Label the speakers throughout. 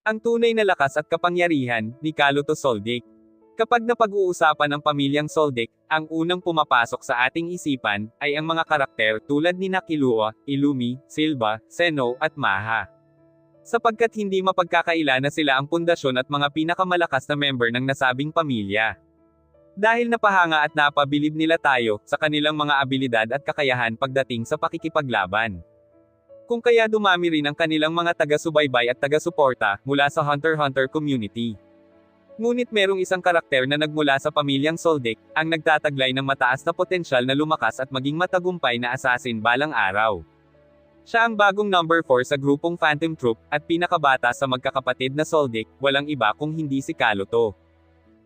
Speaker 1: Ang tunay na lakas at kapangyarihan ni Kaluto Soldic. Kapag napag-uusapan ang pamilyang Soldic, ang unang pumapasok sa ating isipan ay ang mga karakter tulad ni Nakilua, Ilumi, Silva, Seno at Maha. Sapagkat hindi mapagkakaila na sila ang pundasyon at mga pinakamalakas na member ng nasabing pamilya. Dahil napahanga at napabilib nila tayo sa kanilang mga abilidad at kakayahan pagdating sa pakikipaglaban. Kung kaya dumami rin ang kanilang mga taga-subaybay at taga-suporta mula sa Hunter Hunter community. Ngunit merong isang karakter na nagmula sa pamilyang Soldic, ang nagtataglay ng mataas na potensyal na lumakas at maging matagumpay na assassin balang araw. Siya ang bagong number 4 sa grupong Phantom Troop, at pinakabata sa magkakapatid na Soldic, walang iba kung hindi si Kaluto.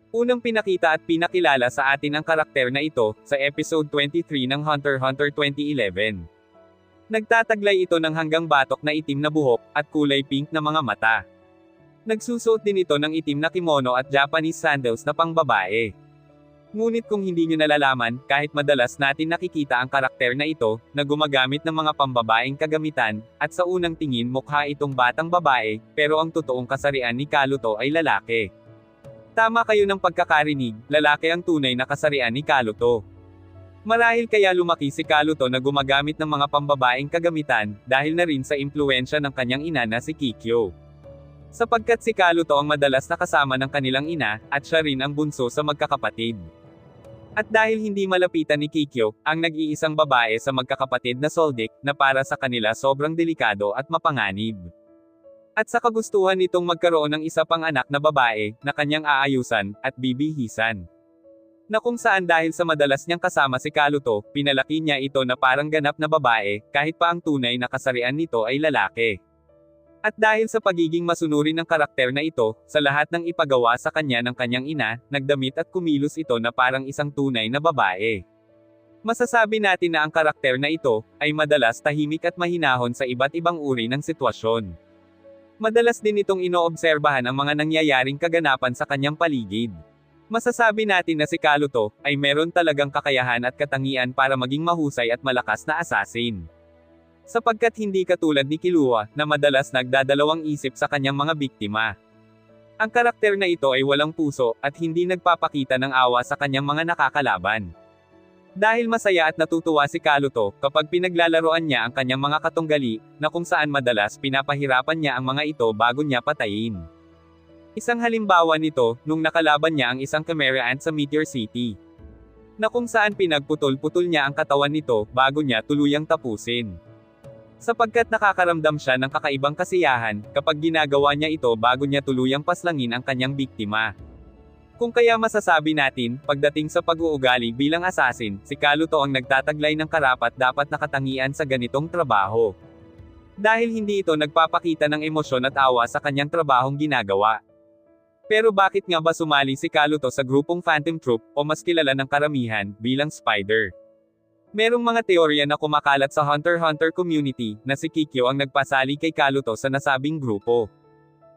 Speaker 1: Unang pinakita at pinakilala sa atin ang karakter na ito, sa episode 23 ng Hunter Hunter 2011. Nagtataglay ito ng hanggang batok na itim na buhok, at kulay pink na mga mata. Nagsusuot din ito ng itim na kimono at Japanese sandals na pangbabae. Ngunit kung hindi nyo nalalaman, kahit madalas natin nakikita ang karakter na ito, na gumagamit ng mga pambabaeng kagamitan, at sa unang tingin mukha itong batang babae, pero ang totoong kasarian ni Kaluto ay lalaki. Tama kayo ng pagkakarinig, lalaki ang tunay na kasarian ni Kaluto. Marahil kaya lumaki si Kaluto na gumagamit ng mga pambabaeng kagamitan, dahil na rin sa impluensya ng kanyang ina na si Kikyo. Sapagkat si Kaluto ang madalas nakasama ng kanilang ina, at siya rin ang bunso sa magkakapatid. At dahil hindi malapitan ni Kikyo, ang nag-iisang babae sa magkakapatid na Soldic, na para sa kanila sobrang delikado at mapanganib. At sa kagustuhan nitong magkaroon ng isa pang anak na babae, na kanyang aayusan, at bibihisan na kung saan dahil sa madalas niyang kasama si Kaluto, pinalaki niya ito na parang ganap na babae, kahit pa ang tunay na kasarian nito ay lalaki. At dahil sa pagiging masunurin ng karakter na ito, sa lahat ng ipagawa sa kanya ng kanyang ina, nagdamit at kumilos ito na parang isang tunay na babae. Masasabi natin na ang karakter na ito, ay madalas tahimik at mahinahon sa iba't ibang uri ng sitwasyon. Madalas din itong inoobserbahan ang mga nangyayaring kaganapan sa kanyang paligid. Masasabi natin na si Kaluto, ay meron talagang kakayahan at katangian para maging mahusay at malakas na assassin. Sapagkat hindi katulad ni Kilua, na madalas nagdadalawang isip sa kanyang mga biktima. Ang karakter na ito ay walang puso, at hindi nagpapakita ng awa sa kanyang mga nakakalaban. Dahil masaya at natutuwa si Kaluto, kapag pinaglalaroan niya ang kanyang mga katunggali, na kung saan madalas pinapahirapan niya ang mga ito bago niya patayin. Isang halimbawa nito, nung nakalaban niya ang isang Chimera Ant sa Meteor City. Na kung saan pinagputol-putol niya ang katawan nito, bago niya tuluyang tapusin. Sapagkat nakakaramdam siya ng kakaibang kasiyahan, kapag ginagawa niya ito bago niya tuluyang paslangin ang kanyang biktima. Kung kaya masasabi natin, pagdating sa pag-uugali bilang assassin, si Kaluto ang nagtataglay ng karapat dapat nakatangian sa ganitong trabaho. Dahil hindi ito nagpapakita ng emosyon at awa sa kanyang trabahong ginagawa. Pero bakit nga ba sumali si Kaluto sa grupong Phantom Troop, o mas kilala ng karamihan, bilang Spider? Merong mga teorya na kumakalat sa Hunter Hunter community, na si Kikyo ang nagpasali kay Kaluto sa nasabing grupo.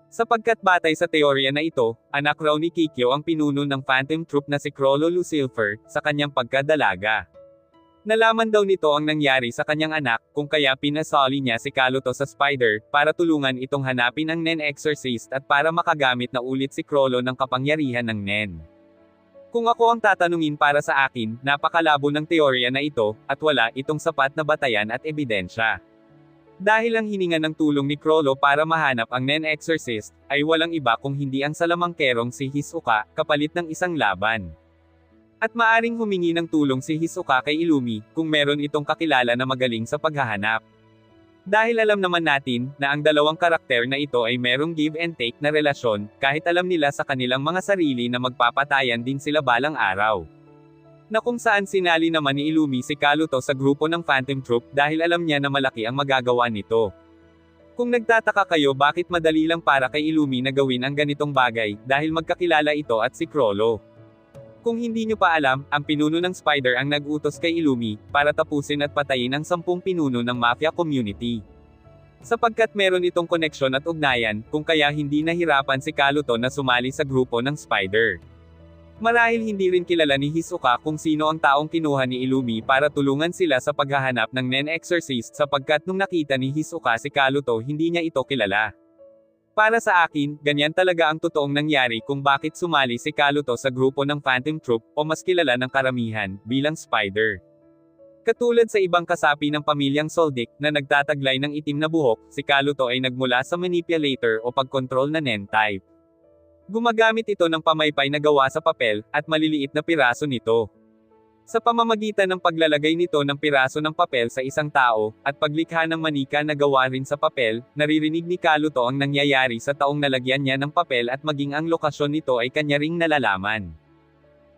Speaker 1: Sapagkat batay sa teorya na ito, anak raw ni Kikyo ang pinuno ng Phantom Troop na si Crollo Lucifer, sa kanyang pagkadalaga. Nalaman daw nito ang nangyari sa kanyang anak, kung kaya pinasali niya si Kaluto sa Spider, para tulungan itong hanapin ang Nen Exorcist at para makagamit na ulit si Crollo ng kapangyarihan ng Nen. Kung ako ang tatanungin para sa akin, napakalabo ng teorya na ito, at wala itong sapat na batayan at ebidensya. Dahil ang hininga ng tulong ni Crollo para mahanap ang Nen Exorcist, ay walang iba kung hindi ang salamangkerong si Hisoka, kapalit ng isang laban. At maaring humingi ng tulong si Hisoka kay Ilumi, kung meron itong kakilala na magaling sa paghahanap. Dahil alam naman natin, na ang dalawang karakter na ito ay merong give and take na relasyon, kahit alam nila sa kanilang mga sarili na magpapatayan din sila balang araw. Na kung saan sinali naman ni Ilumi si Kaluto sa grupo ng Phantom Troop dahil alam niya na malaki ang magagawa nito. Kung nagtataka kayo bakit madali lang para kay Ilumi na gawin ang ganitong bagay, dahil magkakilala ito at si Crollo. Kung hindi nyo pa alam, ang pinuno ng Spider ang nag-utos kay Ilumi, para tapusin at patayin ang sampung pinuno ng mafia community. Sapagkat meron itong koneksyon at ugnayan, kung kaya hindi nahirapan si Kaluto na sumali sa grupo ng Spider. Marahil hindi rin kilala ni Hisoka kung sino ang taong kinuha ni Ilumi para tulungan sila sa paghahanap ng Nen Exorcist sapagkat nung nakita ni Hisoka si Kaluto hindi niya ito kilala. Para sa akin, ganyan talaga ang totoong nangyari kung bakit sumali si Kaluto sa grupo ng Phantom Troop, o mas kilala ng karamihan, bilang Spider. Katulad sa ibang kasapi ng pamilyang Soldic, na nagtataglay ng itim na buhok, si Kaluto ay nagmula sa manipulator o pagkontrol na Nen type. Gumagamit ito ng pamaypay na gawa sa papel, at maliliit na piraso nito. Sa pamamagitan ng paglalagay nito ng piraso ng papel sa isang tao, at paglikha ng manika na gawa rin sa papel, naririnig ni Kaluto ang nangyayari sa taong nalagyan niya ng papel at maging ang lokasyon nito ay kanya ring nalalaman.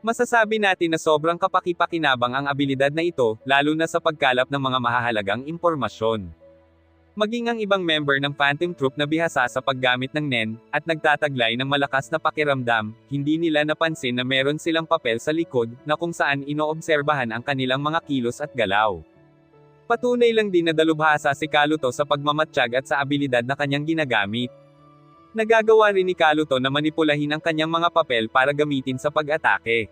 Speaker 1: Masasabi natin na sobrang kapakipakinabang ang abilidad na ito, lalo na sa pagkalap ng mga mahahalagang impormasyon. Maging ang ibang member ng Phantom Troop na bihasa sa paggamit ng NEN, at nagtataglay ng malakas na pakiramdam, hindi nila napansin na meron silang papel sa likod, na kung saan inoobserbahan ang kanilang mga kilos at galaw. Patunay lang din na dalubhasa si Kaluto sa pagmamatsyag at sa abilidad na kanyang ginagamit. Nagagawa rin ni Kaluto na manipulahin ang kanyang mga papel para gamitin sa pag-atake.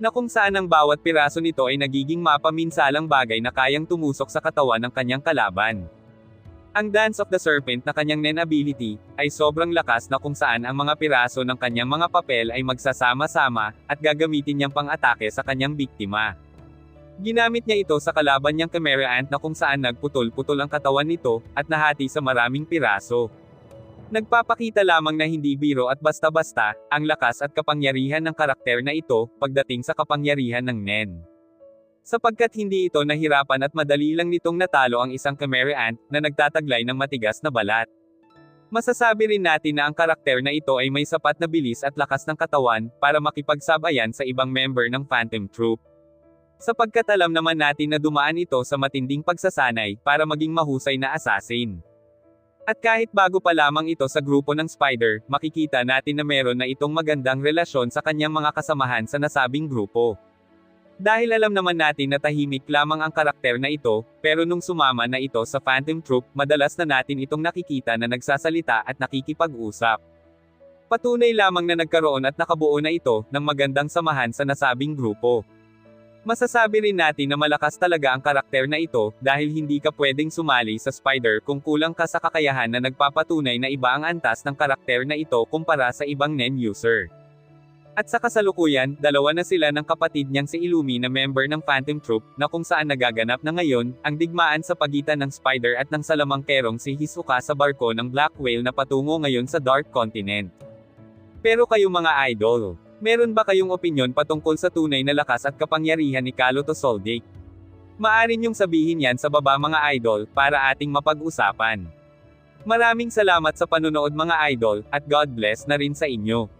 Speaker 1: Na kung saan ang bawat piraso nito ay nagiging mapaminsalang bagay na kayang tumusok sa katawan ng kanyang kalaban. Ang Dance of the Serpent na kanyang Nen ability, ay sobrang lakas na kung saan ang mga piraso ng kanyang mga papel ay magsasama-sama, at gagamitin niyang pang-atake sa kanyang biktima. Ginamit niya ito sa kalaban niyang Chimera Ant na kung saan nagputol-putol ang katawan nito, at nahati sa maraming piraso. Nagpapakita lamang na hindi biro at basta-basta, ang lakas at kapangyarihan ng karakter na ito, pagdating sa kapangyarihan ng Nen. Sapagkat hindi ito nahirapan at madali lang nitong natalo ang isang Chimera Ant, na nagtataglay ng matigas na balat. Masasabi rin natin na ang karakter na ito ay may sapat na bilis at lakas ng katawan, para makipagsabayan sa ibang member ng Phantom Troop. Sapagkat alam naman natin na dumaan ito sa matinding pagsasanay, para maging mahusay na assassin. At kahit bago pa lamang ito sa grupo ng Spider, makikita natin na meron na itong magandang relasyon sa kanyang mga kasamahan sa nasabing grupo. Dahil alam naman natin na tahimik lamang ang karakter na ito, pero nung sumama na ito sa Phantom Troop, madalas na natin itong nakikita na nagsasalita at nakikipag-usap. Patunay lamang na nagkaroon at nakabuo na ito, ng magandang samahan sa nasabing grupo. Masasabi rin natin na malakas talaga ang karakter na ito, dahil hindi ka pwedeng sumali sa Spider kung kulang ka sa kakayahan na nagpapatunay na iba ang antas ng karakter na ito kumpara sa ibang NEN user. At sa kasalukuyan, dalawa na sila ng kapatid niyang si Illumi na member ng Phantom Troop, na kung saan nagaganap na ngayon, ang digmaan sa pagitan ng Spider at ng salamangkerong si Hisoka sa barko ng Black Whale na patungo ngayon sa Dark Continent. Pero kayo mga idol, meron ba kayong opinyon patungkol sa tunay na lakas at kapangyarihan ni Kaluto Soldic? Maaari niyong sabihin yan sa baba mga idol, para ating mapag-usapan. Maraming salamat sa panunood mga idol, at God bless na rin sa inyo.